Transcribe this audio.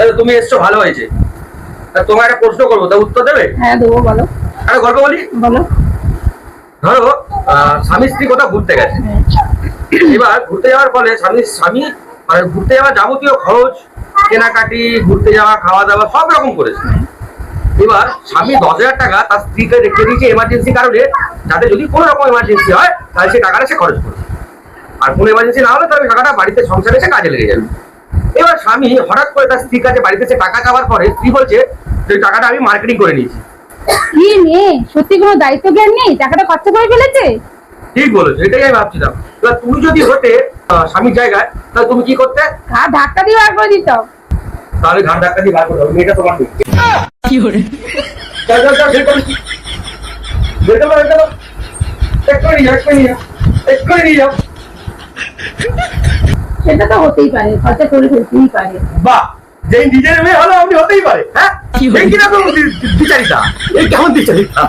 তাহলে তুমি এসছো ভালো হয়েছে। তোমার একটা প্রশ্ন করব তা উত্তর দেবে? হ্যাঁ দেবো বলো। একটা গল্প বলি? বলো। ধরো স্বামী স্ত্রী কোথাও ঘুরতে গেছে। এবার ঘুরতে যাওয়ার ফলে স্বামী স্বামী মানে ঘুরতে যাওয়ার যাবতীয় খরচ কেনাকাটি ঘুরতে যাওয়া খাওয়া দাওয়া সব রকম করেছে। এবার স্বামী দশ হাজার টাকা তার স্ত্রীকে রেখে দিয়েছে এমার্জেন্সি কারণে যাতে যদি কোনো রকম এমার্জেন্সি হয় তাহলে সেই টাকাটা সে খরচ করবে। আর কোনো এমার্জেন্সি না হলে তাহলে টাকাটা বাড়িতে সংসারে এসে কাজে লেগে যাবে। এবার স্বামী হঠাৎ করে তার স্ত্রীর কাছে বাড়িতে টাকা চাওয়ার পরে স্ত্রী বলছে যে টাকাটা আমি মার্কেটিং করে নিয়েছি কি মেয়ে সত্যি কোনো দায়িত্ব জ্ঞান নেই টাকাটা খরচা করে ফেলেছে ঠিক বলেছ এটাই আমি ভাবছিলাম এবার তুমি যদি হতে স্বামীর জায়গায় তাহলে তুমি কি করতে আর ধাক্কা দিয়ে বার করে দিত তাহলে ঘাট ধাক্কা দিয়ে বার করে হবে মেয়েটা তোমার মেয়ে। চল, চল, চল, বের করো। বের করো, বের করো। এক্ষুনি নিয়ে যাও, এক্ষুনি। এক্ষুনি নিয়ে যাও। সেটা তো হতেই পারে খরচা করে ফেলতেই পারে। বাহ যে নিজের মেয়ে হলো আপনি হতেই পারে হ্যাঁ? কি না বিচারিতা? এই কেমন বিচারিতা?